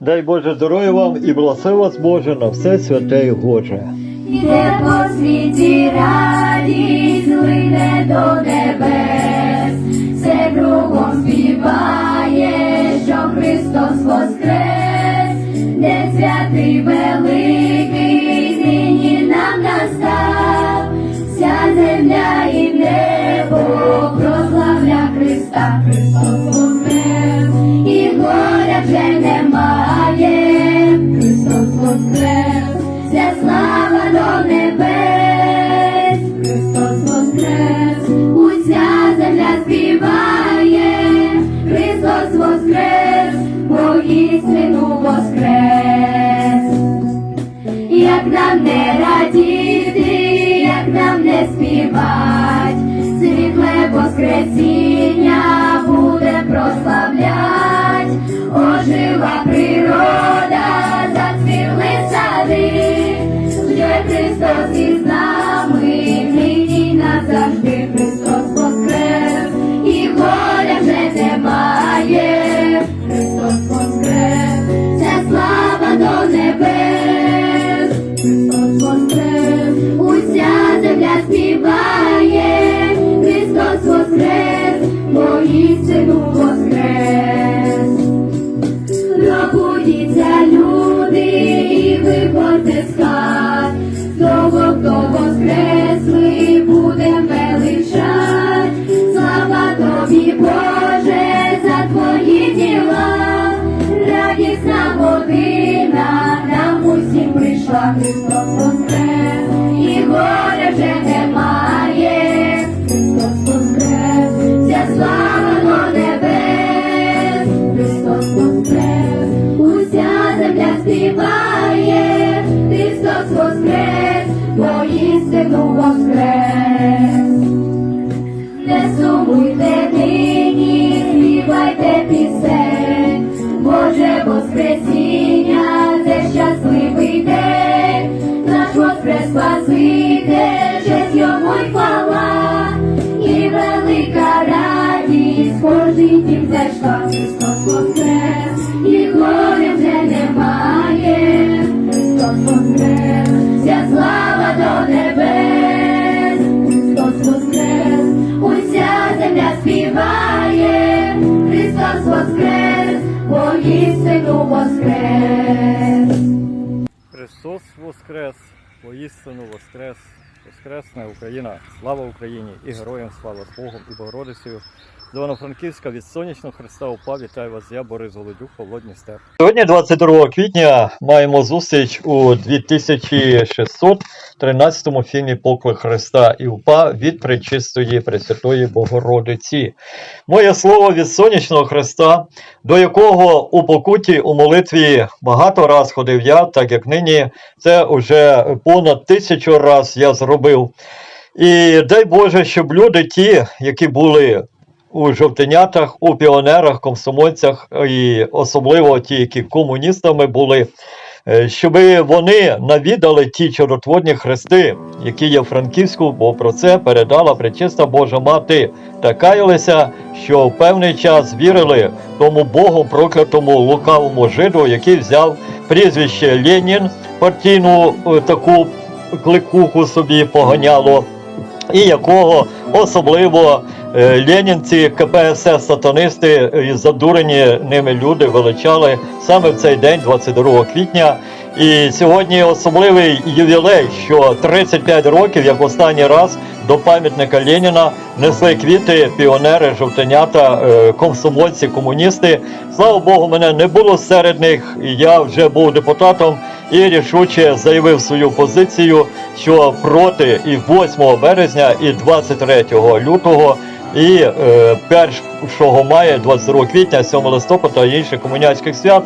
Дай Боже здоров'я вам і благослови вас Боже на все святе і Боже. Іде по світі радість, лине до небес, все кругом співає, що Христос воскрес, де святий великий нині нам настав, вся земля і небо прославля Христа, Христос воскрес, і горя вже Христос воскрес, слава до небес, Христос воскрес, уся земля співає, Христос воскрес, воістину воскрес. Як нам не радіти, як нам не співать, світле воскресіння співає, Христос воскрес, воістину воскрес. Воскрес, воістину Воскрес, Воскресна Україна, слава Україні і героям слава з Богом і Богородицею. З Івано-Франківська від сонячного Христа упав. Вітаю вас, я Борис Голодюк, Павло Дністер. Сьогодні, 22 квітня, маємо зустріч у 2613 фільмі Поклик Христа і упа від Пречистої Пресвятої Богородиці. Моє слово від сонячного Христа, до якого у покуті у молитві багато раз ходив я, так як нині це вже понад тисячу раз я зробив. І дай Боже, щоб люди ті, які були у жовтенятах, у піонерах, комсомольцях, і особливо ті, які комуністами були, е, щоб вони навідали ті чудотворні хрести, які є в Франківську, бо про це передала пречиста Божа Мати, та каялися, що в певний час вірили тому Богом проклятому лукавому жиду, який взяв прізвище Ленін, партійну е, таку кликуху собі поганяло, і якого особливо е, ленінці, КПСС, сатанисти і задурені ними люди величали саме в цей день, 22 квітня. І сьогодні особливий ювілей, що 35 років, як останній раз, до пам'ятника Леніна несли квіти, піонери, жовтенята, е, комсомольці, комуністи. Слава Богу, мене не було серед них. Я вже був депутатом і рішуче заявив свою позицію, що проти і 8 березня, і 23 лютого, і е, 1 мая, 22 квітня, 7 листопада і інших комуністських свят.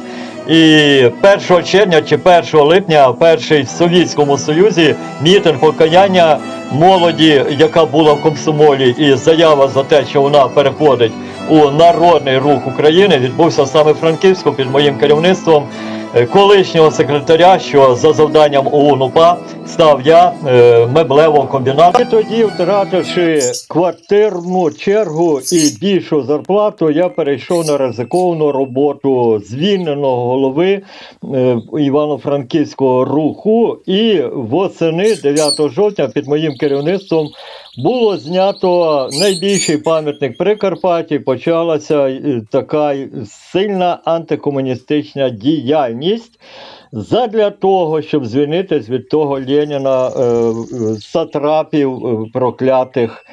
І 1 червня чи 1 липня, перший в Совєтському Союзі, мітинг покаяння молоді, яка була в комсомолі, і заява за те, що вона переходить у народний рух України, відбувся саме Франківську під моїм керівництвом. Е, колишнього секретаря, що за завданням ОУН УПА став я е, меблевого комбінату. Тоді, втративши квартирну чергу і більшу зарплату, я перейшов на ризиковану роботу звільненого голови е, Івано-Франківського руху. І восени 9 жовтня під моїм керівництвом було знято найбільший пам'ятник Прикарпатті. Почалася е, така сильна антикомуністична діяльність. Задля того, щоб звільнитись від того Леніна, е, е, сатрапів е, проклятих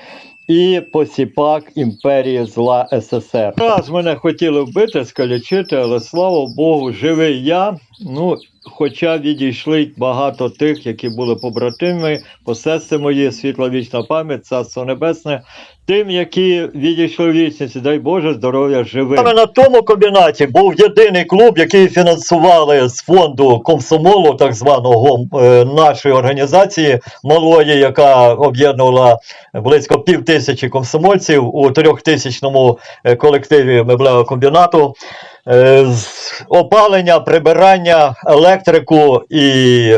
і посіпак імперії зла СССР. Раз мене хотіли вбити, скалічити, але слава Богу, живий я. Ну, хоча відійшли багато тих, які були побратими, посеси мої, світла вічна пам'ять, царство небесне. Тим, які відійшли в вічність, дай Боже, здоров'я живим. Саме на тому комбінаті був єдиний клуб, який фінансували з фонду комсомолу, так званого е, нашої організації малої, яка об'єднувала близько пів тисячі комсомольців у трьохтисячному е, колективі меблевого комбінату. Е, з опалення, прибирання, електрику і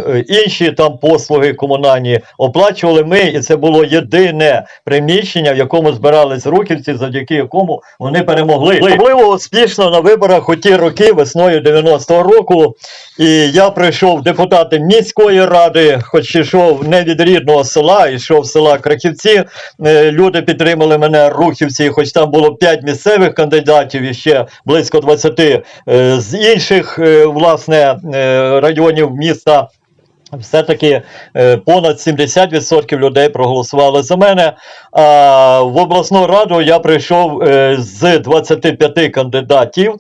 е, інші там послуги комунальні оплачували ми, і це було єдине приміщення, в якому збирались рухівці, завдяки якому вони перемогли. Особливо успішно на виборах у ті роки, весною 90-го року. І я прийшов депутати міської ради, хоч ішов не від рідного села, ішов з села Крахівці. Е, Люди підтримали мене рухівці, хоч там було 5 місцевих кандидатів і ще близько 20 е, з інших е, власне е, районів міста. Все-таки е, понад 70% людей проголосували за мене. А в обласну раду я прийшов е, з 25 кандидатів,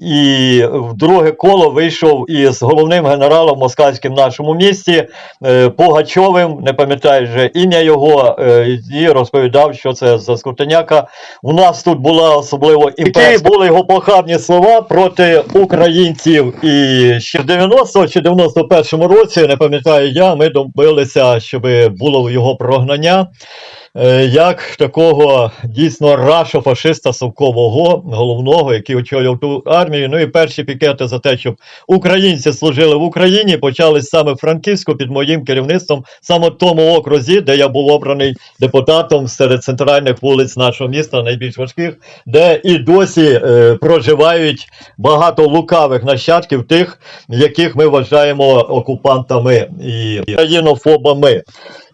і в друге коло вийшов із головним генералом москальським в нашому місті е, Пугачовим, не пам'ятаю вже ім'я його, і розповідав, що це за скрутеняка. У нас тут була особливо імперська. були його похабні слова проти українців. І ще в 90 чи 91 році, не пам'ятаю я, ми добилися, щоб було його прогнання. Е, Як такого дійсно рашо-фашиста совкового головного, який очолював ту армію. Ну і перші пікети за те, щоб українці служили в Україні, почались саме в Франківську під моїм керівництвом, саме в тому окрузі, де я був обраний депутатом серед центральних вулиць нашого міста, найбільш важких, де і досі е, проживають багато лукавих нащадків тих, яких ми вважаємо окупантами і країнофобами.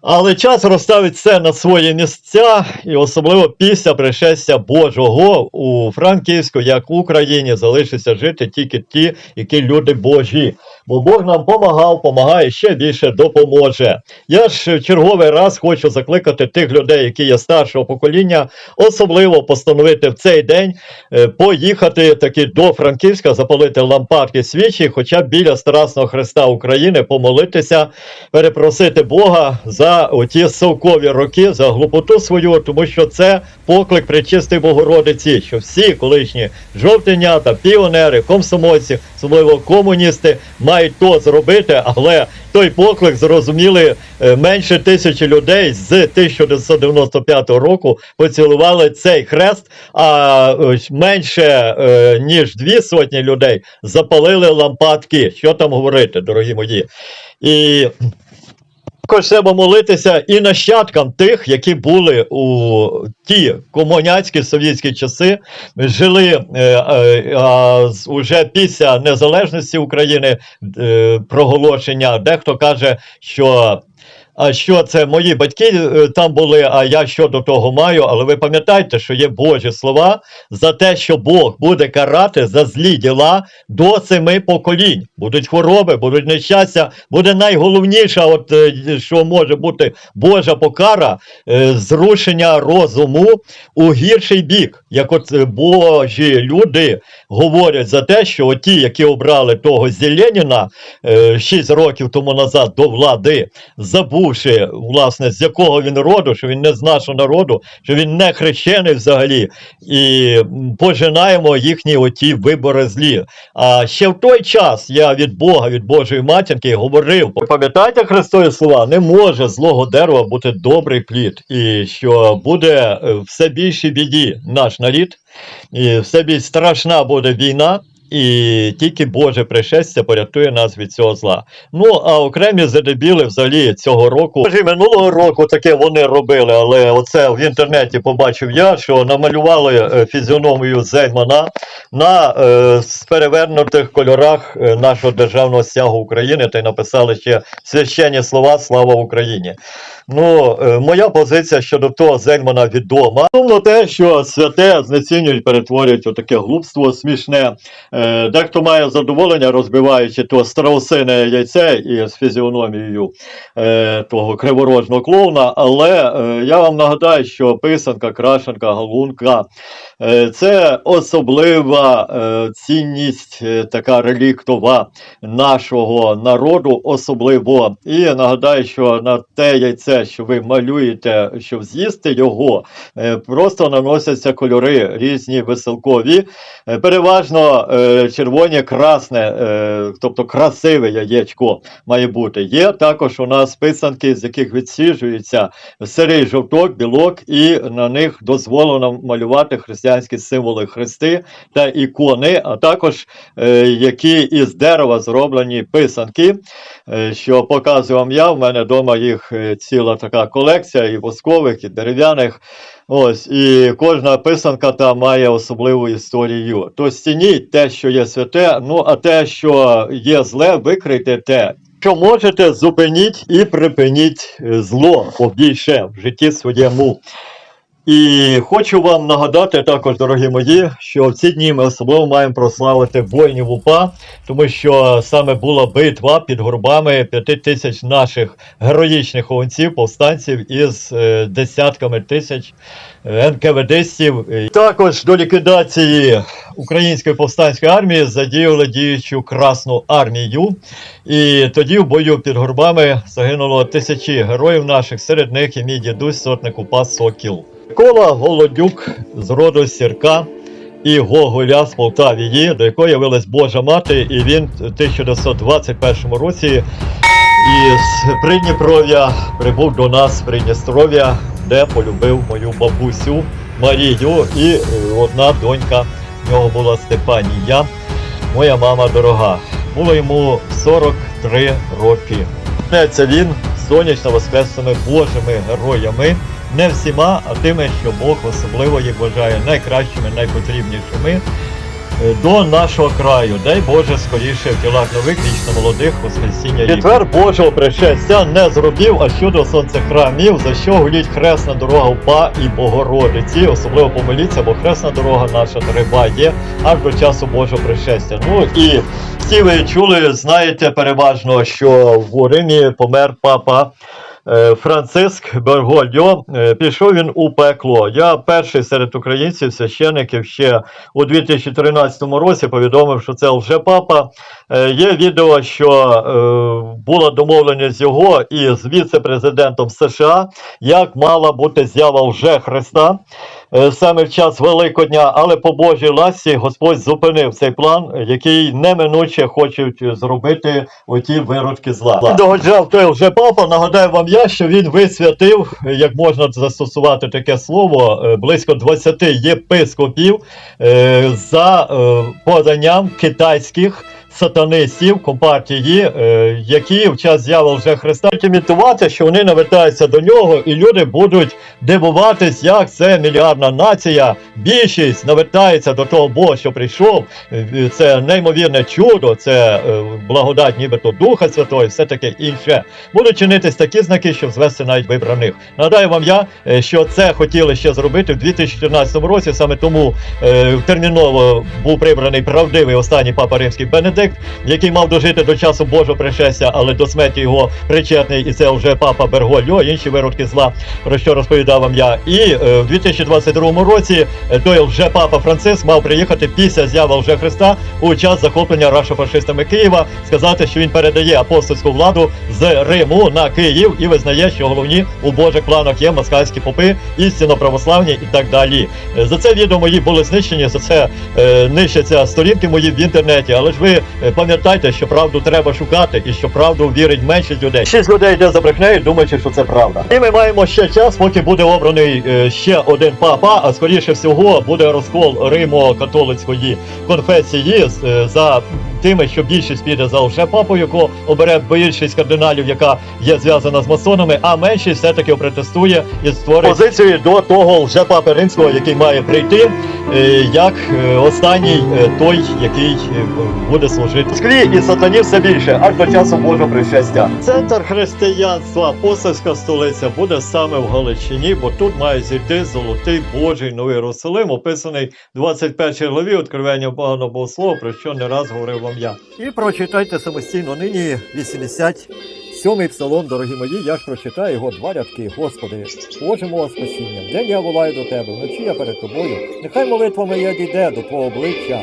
Але час розставить все на свої місця, і особливо після пришестя Божого у Франківську, як в Україні, залишаться жити тільки ті, які люди Божі. Бо Бог нам помагав, помагає ще більше допоможе. Я ж в черговий раз хочу закликати тих людей, які є старшого покоління, особливо постановити в цей день е, поїхати таки до Франківська, запалити лампадки свічі, хоча б біля Страсного Христа України, помолитися, перепросити Бога за оті совкові роки, за глупоту свою, тому що це поклик Пречистої Богородиці, що всі колишні жовтенята, піонери, комсомольці, особливо комуністи, мають то зробити, але той поклик зрозуміли е, менше тисячі людей з 1995 року поцілували цей хрест, а е, менше е, ніж дві сотні людей запалили лампадки. Що там говорити, дорогі мої? І також треба молитися і нащадкам тих, які були у ті комуняцькі совєтські часи, жили е, е, а, уже після незалежності України е, проголошення. Дехто каже, що. А що це мої батьки е, там були, а я що до того маю? Але ви пам'ятаєте, що є Божі слова за те, що Бог буде карати за злі діла до семи поколінь. Будуть хвороби, будуть нещастя, буде найголовніша, от е, що може бути Божа покара, е, зрушення розуму у гірший бік. Як от Божі люди говорять за те, що оті, які обрали того Зеленіна е, 6 років тому назад до влади, забувши, власне, з якого він роду, що він не з нашого народу, що він не хрещений взагалі, і пожинаємо їхні оті вибори злі. А ще в той час я від Бога, від Божої матінки говорив, пам'ятаєте Христові слова, не може злого дерева бути добрий плід, і що буде е, все більшій біді наш нарід, і все більш страшна буде війна. І тільки Боже пришестя порятує нас від цього зла. Ну а окремі задебіли взагалі цього року, може, минулого року таке вони робили, але оце в інтернеті побачив я, що намалювали е, фізіономію Зельмана на е, перевернутих кольорах е, нашого державного стягу України та й написали ще священні слова Слава Україні. Ну, е, моя позиція щодо того Зельмана відома. Сумно те, що святе знецінюють, перетворюють у таке глупство смішне. Е, дехто має задоволення, розбиваючи то страусине яйце із фізіономією е, того криворожного клоуна. Але е, я вам нагадаю, що писанка, крашенка, галунка е, це особлива е, цінність, е, така реліктова нашого народу, особливо. І нагадаю, що на те яйце, що ви малюєте, щоб з'їсти його, е, просто наносяться кольори різні веселкові, е, переважно е, червоне, красне, е, тобто красиве яєчко має бути. Є також у нас писанки, з яких відсіжується сирий жовток, білок, і на них дозволено малювати християнські символи хрести та ікони, а також е, які із дерева зроблені писанки, е, що показую вам я. В мене вдома їх е, ціла така колекція, і воскових, і дерев'яних. Ось, і кожна писанка там має особливу історію. То стініть те, що є святе, ну а те, що є зле, викрийте те. Що можете, зупиніть і припиніть е, зло побільше в житті своєму. І хочу вам нагадати також, дорогі мої, що в ці дні ми особливо маємо прославити воїнів УПА, тому що саме була битва під горбами п'яти тисяч наших героїчних овенців, повстанців із е, десятками тисяч е, НКВДстів. Також до ліквідації української повстанської армії задіяли діючу Красну армію. І тоді в бою під горбами загинуло тисячі героїв наших, серед них і мій дідусь, сотник УПА Сокіл. Микола Голодюк з роду Сірка і Гоголя з Полтавії, до якої явилась Божа мати, і він в 1921 році із Придніпров'я прибув до нас в Придністров'я, де полюбив мою бабусю Марію, і е, одна донька в нього була Степанія, моя мама дорога. Було йому 43 роки. Це він сонячно воскресними Божими героями, не всіма, а тими, що Бог особливо їх вважає найкращими, найпотрібнішими е, до нашого краю. Дай Боже скоріше в тілах нових, вічно молодих, воскресіння. Четвер Божого пришестя не зробив, а щодо сонцехрамів, за що гуліть хресна дорога УПА і Богородиці. Особливо помиліться, бо хресна дорога наша триває аж до часу Божого пришестя. Ну і всі ви чули, знаєте переважно, що в Римі помер папа. Е, Франциск Бергольо, е, пішов він у пекло. Я перший серед українців, священиків ще у 2013 році повідомив, що це вже папа. Є відео, що е, була домовленість з його і з віце-президентом США, як мала бути з'ява вже Христа. Е, Саме в час Великодня, але по Божій ласі Господь зупинив цей план, який неминуче хочуть зробити оті виродки зла. Догоджав той вже папа. Нагадаю вам я, що він висвятив, як можна застосувати таке слово, е, близько 20 єпископів е, за е, поданням китайських. Сатанистів компартії, е, які в час з'яви вже Христа імітувати, що вони навертаються до нього, і люди будуть дивуватись, як це мільярдна нація. Більшість навертається до того Бога, що прийшов. Е, Це неймовірне чудо, це е, благодать, нібито Духа Святого, і все таке інше. Будуть чинитись такі знаки, щоб звести навіть вибраних. Нагадаю вам я, що це хотіли ще зробити в 2014 році. Саме тому терміново був прибраний правдивий останній папа римський Бенедикт, який мав дожити до часу Божого пришестя, але до смерті його причетний, і це вже папа Бергольо, інші виродки зла, про що розповідав вам я. І е, в 2022 році е, той вже папа Франциск мав приїхати після з'яви вже Христа у час захоплення рашофашистами Києва, сказати, що він передає апостольську владу з Риму на Київ і визнає, що головні у Божих планах є москальські попи, істинно православні і так далі. Е, За це відео мої були знищені, за це е, нищаться сторінки мої в інтернеті. Але ж ви пам'ятайте, що правду треба шукати і що правду вірить меншість людей. Шість людей йде за брехнею, думаючи, що це правда. І ми маємо ще час, поки буде обраний е, ще один папа, а скоріше всього буде розкол Римо-католицької конфесії е, за тими, що більшість піде за лже папу, якого обере більшість кардиналів, яка є зв'язана з масонами, а меншість все-таки протестує і створить позицію до того лже папи римського, який має прийти, е, як е, останній е, той, який буде служити. Склі і сатані все більше, аж до часу Божого пришестя. Центр християнства, апостольська столиця буде саме в Галичині, бо тут має зійти золотий Божий новий Єрусалим, описаний в 21 главі Откровення Бога Богослова, про що не раз говорив вам я. І прочитайте самостійно нині 87-й псалом, дорогі мої, я ж прочитаю його два рядки. Господи, Боже мого спасіння, день я волаю до тебе, вночі я перед тобою. Нехай молитва моя дійде до Твого обличчя.